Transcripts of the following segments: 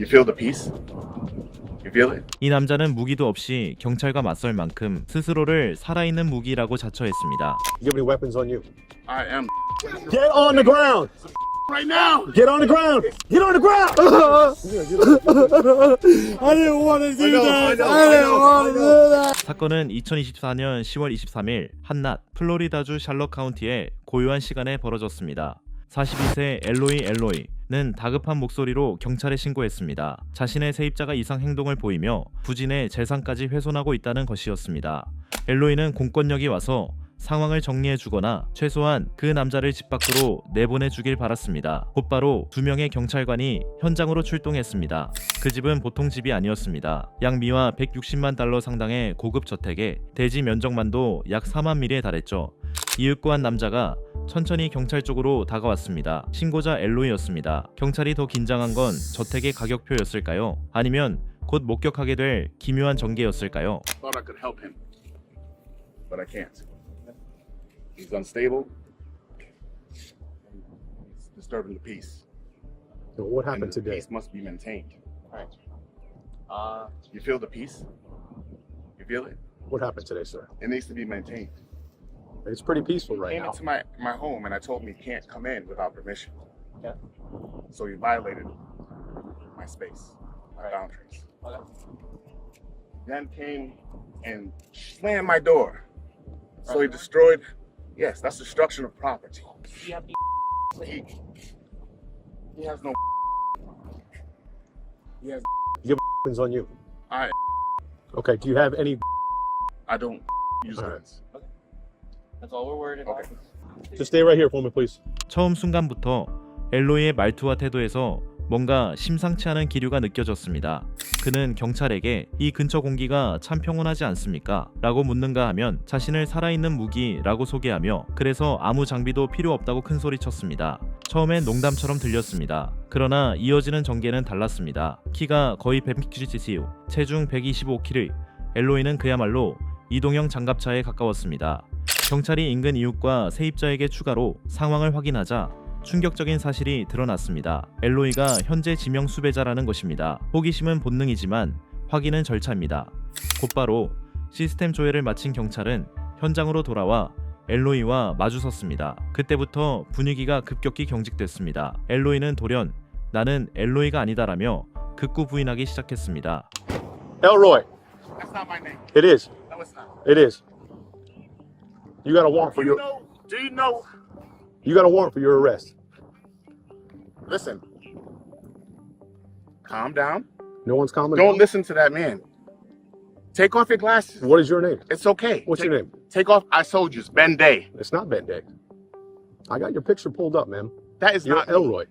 You feel the peace? You feel it? 이 남자는 무기도 없이 경찰과 맞설 만큼 스스로를 살아있는 무기라고 자처했습니다. You have any weapons on you? I am Get on the ground! right now. Get on the ground! Get on the ground! I didn't want to do that. I didn't want to do that. 사건은 2024년 10월 23일 한낮 플로리다주 샬럿 카운티의 고요한 시간에 벌어졌습니다. 42세 엘로이 엘로이 는 다급한 목소리로 경찰에 신고했습니다. 자신의 세입자가 이상 행동을 보이며 부진의 재산까지 훼손하고 있다는 것이었습니다. 엘로이는 공권력이 와서 상황을 정리해 주거나 최소한 그 남자를 집 밖으로 내보내 주길 바랐습니다. 곧바로 두 명의 경찰관이 현장으로 출동했습니다. 그 집은 보통 집이 아니었습니다. 양미와 160만 달러 상당의 고급 저택에 대지 면적만도 약 4만 미리에 달했죠. 이윽고 한 남자가 천천히 경찰 쪽으로 다가왔습니다. 신고자 엘로이였습니다. 경찰이 더 긴장한 건 저택의 가격표였을까요? 아니면 곧 목격하게 될 기묘한 전개였을까요? Thought I could help him, but I can't. He's unstable. He's disturbing the peace. So what And happened the today? peace must be maintained. Right. Uh, You feel the peace? You feel it? What happened today, sir? It needs to be maintained. It's pretty peaceful right came now. into my, my home and I told him he can't come in without permission. yeah. So he violated my space, my Right. boundaries. Okay. Then came and slammed my door. So he Right. destroyed. Yes, that's destruction of property. You have He, he has no. He has. Weapons on you. I Okay. Do you have any? I don't use All right. guns. That's all we're worried about. Okay. Just stay right here for me, please. 처음 순간부터 엘로이의 말투와 태도에서 뭔가 심상치 않은 기류가 느껴졌습니다. 그는 경찰에게 이 근처 공기가 참 평온하지 않습니까? 라고 묻는가 하면 자신을 살아있는 무기라고 소개하며 그래서 아무 장비도 필요 없다고 큰 소리 쳤습니다. 처음엔 농담처럼 들렸습니다. 그러나 이어지는 전개는 달랐습니다. 키가 거의 100kg이요. 체중 125kg. 엘로이는 그야말로 이동형 장갑차에 가까웠습니다. 경찰이 인근 이웃과 세입자에게 추가로 상황을 확인하자 충격적인 사실이 드러났습니다. 엘로이가 현재 지명 수배자라는 것입니다. 호기심은 본능이지만 확인은 절차입니다. 곧바로 시스템 조회를 마친 경찰은 현장으로 돌아와 엘로이와 마주섰습니다. 그때부터 분위기가 급격히 경직됐습니다. 엘로이는 돌연 나는 엘로이가 아니다라며 극구 부인하기 시작했습니다. Elroy. That's not my name. It is. No, it's not. It is. You got a warrant for you your. know? Do you know? You got a warrant for your arrest. Listen. Calm down. No one's calming. Don't down? listen to that man. Take off your glasses. What is your name? It's okay. What's take, your name? Take off. I told you, it's Ben Day. It's not Ben Day. I got your picture pulled up, man. That is You're not me. Elroy.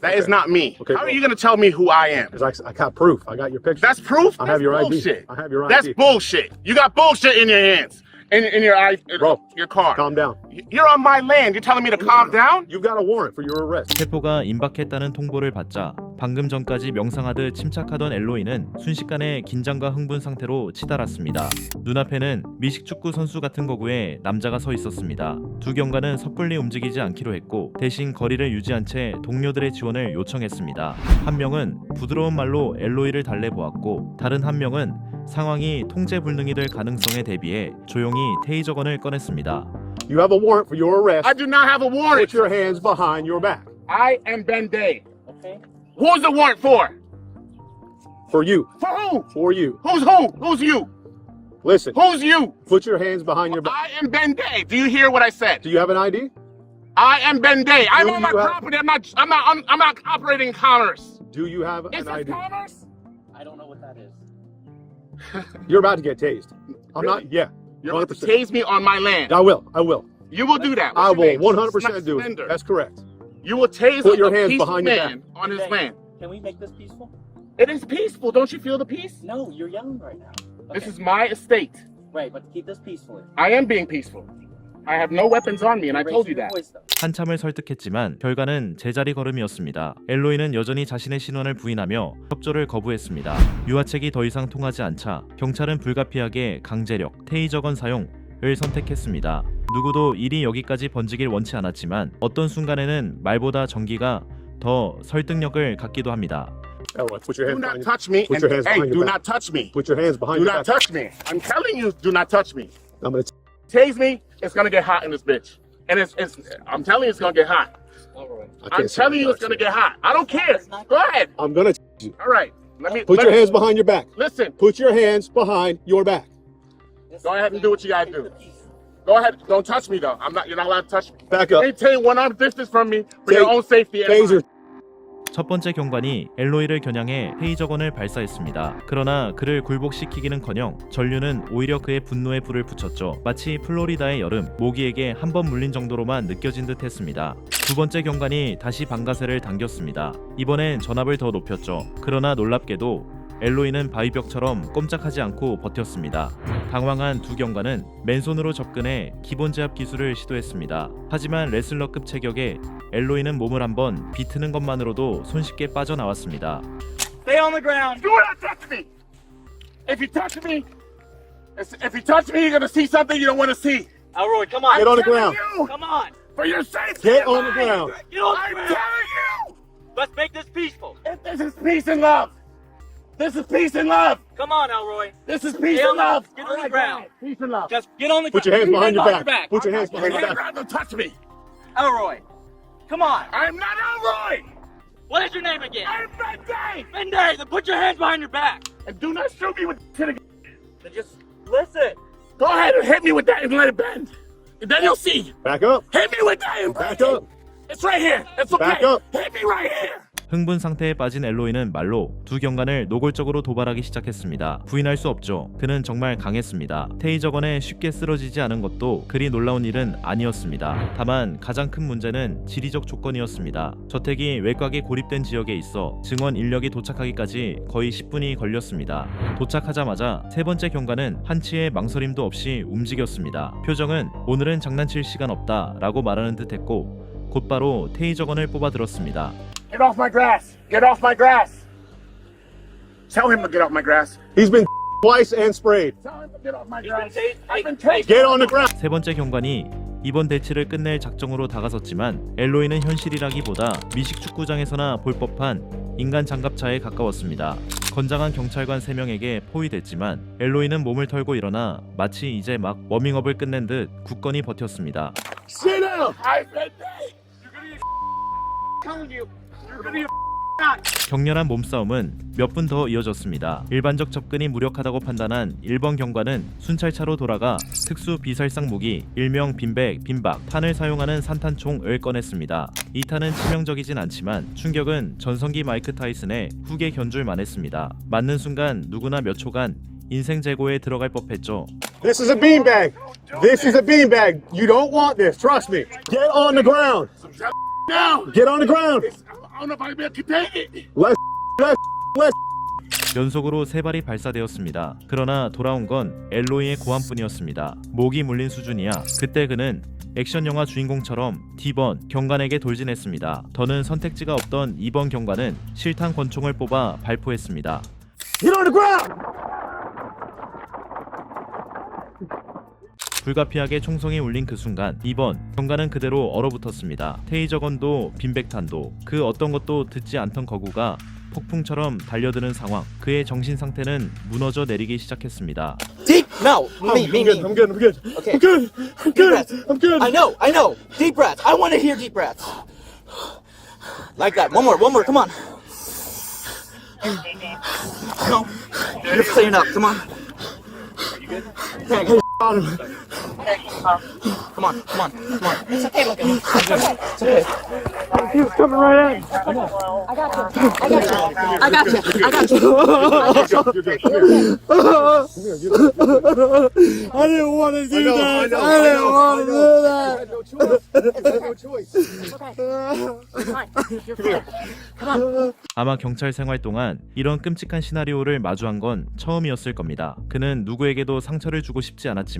That is Okay. not me. Okay, How are you going to tell me who I am? Because I, I got proof. I got your picture. That's proof. I That's have your bullshit. ID. I have your ID. That's bullshit. You got bullshit in your hands, in, in your eye, in Bro, your car. Calm down. You're on my land. You're telling me to calm down? You've got a warrant for your arrest. 세포가 임박했다는 통보를 받자 방금 전까지 명상하듯 침착하던 엘로이는 순식간에 긴장과 흥분 상태로 치달았습니다. 눈앞에는 미식축구 선수 같은 거구에 남자가 서 있었습니다. 두 경관은 섣불리 움직이지 않기로 했고 대신 거리를 유지한 채 동료들의 지원을 요청했습니다. 한 명은 부드러운 말로 엘로이를 달래보았고 다른 한 명은 상황이 통제 불능이 될 가능성에 대비해 조용히 테이저건을 꺼냈습니다. You have a warrant for your arrest. I do not have a warrant. Put your hands behind your back. I am Ben Day. Okay. Who's the warrant for? For you. For who? For you. Who's who? Who's you? Listen. Who's you? Put your hands behind your back. I am Ben Day. Do you hear what I said? Do you have an ID? I am Ben Day. I'm Do on my you have- property. I'm not. I'm not. I'm, I'm not operating in commerce. Do you have Is an this ID? commerce? I don't know what that is. You're about to get tased. I'm Really? not. Yeah. You're about to 100%. tase me on my land. I will. I will. You will do that. I What's your will 100% do it. That's correct. You will tase Put your a hands behind your man on his Okay. land. Can we make this peaceful? It is peaceful. Don't you feel the peace? No, you're yelling right now. This is my estate. right, but keep this peacefully. I am being peaceful. I have no weapons on me, and I told you that. 한참을 설득했지만 결과는 제자리 걸음이었습니다. 엘로이는 여전히 자신의 신원을 부인하며 협조를 거부했습니다. 유화책이 더 이상 통하지 않자 경찰은 불가피하게 강제력, 테이저건 사용을 선택했습니다. 누구도 일이 여기까지 번지길 원치 않았지만 어떤 순간에는 말보다 전기가 더 설득력을 갖기도 합니다. Elroy, put your Do hands not behind your touch me. Put and- your hands hey, behind do your back. not touch me. Put your hands behind Do your not back. touch me. I'm telling you, do not touch me. I'm gonna. Tase me, it's gonna get hot in this bitch. And it's, it's I'm telling you, it's gonna get hot. Elroy. I I'm can't telling you, it's gonna get hot. I don't care. Go ahead. I'm gonna. you. All right. Let me Put let your me- hands behind your back. Listen. Put your hands behind your back. Go ahead and do what you gotta do. Go ahead. Don't touch me though. I'm not. You're not allowed to touch me. Back up. Maintain one arm distance from me for Ta- your own safety. and Taser. 첫 번째 경관이 엘로이를 겨냥해 테이저건을 발사했습니다. 그러나 그를 굴복시키기는커녕 전류는 오히려 그의 분노에 불을 붙였죠. 마치 플로리다의 여름, 모기에게 한 번 물린 정도로만 느껴진 듯했습니다. 두 번째 경관이 다시 방가쇠를 당겼습니다. 이번엔 전압을 더 높였죠. 그러나 놀랍게도 엘로이는 바위벽처럼 꼼짝하지 않고 버텼습니다. 당황한 두 경관은 맨손으로 접근해 기본 제압 기술을 시도했습니다. 하지만 레슬러급 체격에 엘로이는 몸을 한번 비트는 것만으로도 손쉽게 빠져나왔습니다. Stay on the ground. Do not touch me. If you touch me, if you touch me, you're gonna see something you don't want to see. Elroy, come on. Get on the telling ground. You, Come on. for your safety. Get on the ground. Get on I'm the telling ground. you. Let's make this peaceful. If this is peace and love. This is peace and love. Come on, Elroy. This is peace Get and on- love. get on the ground. Peace and love. Just get on the ground! Put your hands behind your Hands back. Put your hands behind your You're back. not gonna touch me. Elroy, come on. I'm not Elroy. What is your name again? I'm Bad Day. Menday, then put your hands behind your back. And do not shoot me with shit again. Then just listen. Go ahead and hit me with that and let it bend. And then you'll see. Back up. Hit me with that and Back bend it. up. It's right here. It's okay. Back up. Hit me right here. 흥분 상태에 빠진 엘로이는 말로 두 경관을 노골적으로 도발하기 시작했습니다. 부인할 수 없죠. 그는 정말 강했습니다. 테이저건에 쉽게 쓰러지지 않은 것도 그리 놀라운 일은 아니었습니다. 다만 가장 큰 문제는 지리적 조건이었습니다. 저택이 외곽에 고립된 지역에 있어 증원 인력이 도착하기까지 거의 10분이 걸렸습니다. 도착하자마자 세 번째 경관은 한치의 망설임도 없이 움직였습니다. 표정은 오늘은 장난칠 시간 없다 라고 말하는 듯 했고 곧바로 테이저건을 뽑아 들었습니다. Get off my grass. Get off my grass. Tell him to get off my grass. He's been twice and sprayed. Tell him to get off my grass. I've been tased. Get on the ground. 세 번째 경관이 이번 대치를 끝낼 작정으로 다가섰지만 엘로이는 현실이라기보다 미식 축구장에서나 볼 법한 인간 장갑차에 가까웠습니다. 건장한 경찰관 3명에게 포위됐지만 엘로이는 몸을 털고 일어나 마치 이제 막 워밍업을 끝낸 듯 굳건히 버텼습니다. Sit down. I've been tased. You're gonna get telling you. 격렬한 몸싸움은 몇 분 더 이어졌습니다. 일반적 접근이 무력하다고 판단한 1번 경관은 순찰차로 돌아가 특수 비살상 무기 일명 빈백, 빈박, 탄을 사용하는 산탄총을 꺼냈습니다. 이 탄은 치명적이진 않지만 충격은 전성기 마이크 타이슨의 후계 견줄 만 했습니다. 맞는 순간 누구나 몇 초간 인생 재고에 들어갈 법했죠. This is a beanbag. This is a beanbag. You don't want this. Trust me. Get on the ground. Get on the ground. Let's. Let's. Let's. 연속으로 세 발이 발사되었습니다. 그러나 돌아온 건 엘로이의 고함뿐이었습니다. 목이 물린 수준이야. 그때 그는 액션 영화 주인공처럼 D번 경관에게 돌진했습니다. 더는 선택지가 없던 2번 경관은 실탄 권총을 뽑아 발포했습니다. The ground. 불가피하게 총성이 울린 그 순간 2번 경관은 그대로 얼어붙었습니다. 테이저건도 빈백탄도 그 어떤 것도 듣지 않던 거구가 폭풍처럼 달려드는 상황. 그의 정신 상태는 무너져 내리기 시작했습니다. Deep. No, me, me, me. I'm good. I'm good. Okay. I'm good. I'm good. I'm good. I know, I know. Deep breaths. I want to hear deep breaths. Like that. One more, one more. Come on. No, you're clearing up. Come on. On him. Come on, come on, come on. It's okay, look at me. It's okay. He was coming right me. I got you. I got you. I got you. I got you. I didn't want to do I know, that. I know, I I didn't know, want I to know. do that. had no choice. I had no choice. It's okay. Come on. 아마 경찰 생활 동안 이런 끔찍한 시나리오를 마주한 건 처음이었을 겁니다. 그는 누구에게도 상처를 주고 싶지 않았지만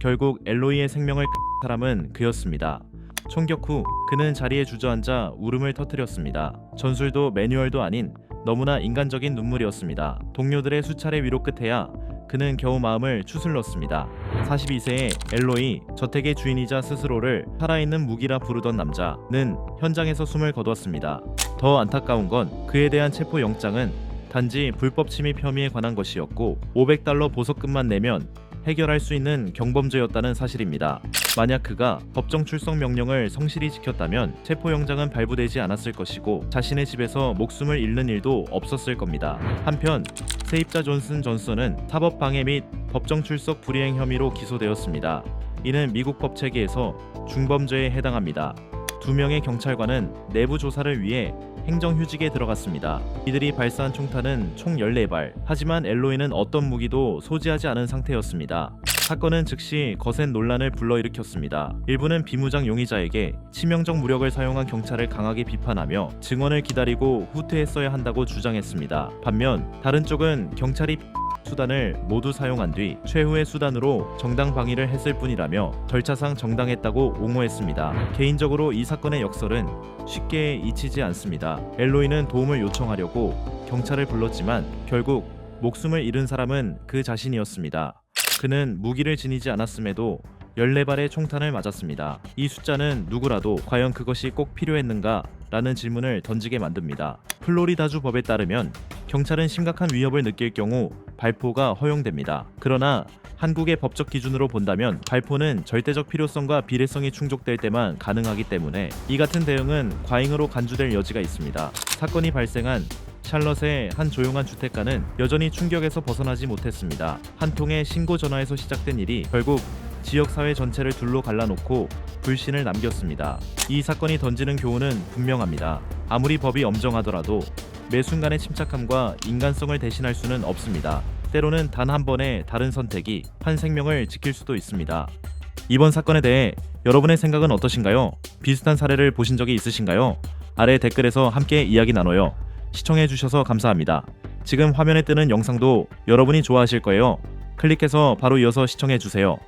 결국 엘로이의 생명을 사람은 그였습니다. 총격 후 그는 자리에 주저앉아 울음을 터뜨렸습니다. 전술도 매뉴얼도 아닌 너무나 인간적인 눈물이었습니다. 동료들의 수차례 위로 끝에야 그는 겨우 마음을 추슬렀습니다. 42세의 엘로이 저택의 주인이자 스스로를 살아있는 무기라 부르던 남자는 현장에서 숨을 거두었습니다. 더 안타까운 건 그에 대한 체포 영장은 단지 불법 침입 혐의에 관한 것이었고 500달러 보석금만 내면 해결할 수 있는 경범죄였다는 사실입니다. 만약 그가 법정 출석 명령을 성실히 지켰다면 체포 영장은 발부되지 않았을 것이고 자신의 집에서 목숨을 잃는 일도 없었을 겁니다. 한편 세입자 존슨 존슨은 사법 방해 및 법정 출석 불이행 혐의로 기소되었습니다. 이는 미국 법 체계에서 중범죄에 해당합니다. 두 명의 경찰관은 내부 조사를 위해 행정휴직에 들어갔습니다. 이들이 발사한 총탄은 총 14발, 하지만 엘로이는 어떤 무기도 소지하지 않은 상태였습니다. 사건은 즉시 거센 논란을 불러일으켰습니다. 일부는 비무장 용의자에게 치명적 무력을 사용한 경찰을 강하게 비판하며 증언을 기다리고 후퇴했어야 한다고 주장했습니다. 반면 다른 쪽은 경찰이 수단을 모두 사용한 뒤 최후의 수단으로 정당 방위를 했을 뿐이라며 절차상 정당했다고 옹호했습니다. 개인적으로 이 사건의 역설은 쉽게 잊히지 않습니다. 엘로이는 도움을 요청하려고 경찰을 불렀지만 결국 목숨을 잃은 사람은 그 자신이었습니다. 그는 무기를 지니지 않았음에도 14발의 총탄을 맞았습니다. 이 숫자는 누구라도 과연 그것이 꼭 필요했는가? 라는 질문을 던지게 만듭니다. 플로리다주 법에 따르면 경찰은 심각한 위협을 느낄 경우 발포가 허용됩니다. 그러나 한국의 법적 기준으로 본다면 발포는 절대적 필요성과 비례성이 충족될 때만 가능하기 때문에 이 같은 대응은 과잉으로 간주될 여지가 있습니다. 사건이 발생한 샬럿의 한 조용한 주택가는 여전히 충격에서 벗어나지 못했습니다. 한 통의 신고 전화에서 시작된 일이 결국 지역 사회 전체를 둘로 갈라놓고 불신을 남겼습니다. 이 사건이 던지는 교훈은 분명합니다. 아무리 법이 엄정하더라도 매 순간의 침착함과 인간성을 대신할 수는 없습니다. 때로는 단 한 번의 다른 선택이 한 생명을 지킬 수도 있습니다. 이번 사건에 대해 여러분의 생각은 어떠신가요? 비슷한 사례를 보신 적이 있으신가요? 아래 댓글에서 함께 이야기 나눠요. 시청해주셔서 감사합니다. 지금 화면에 뜨는 영상도 여러분이 좋아하실 거예요. 클릭해서 바로 이어서 시청해주세요.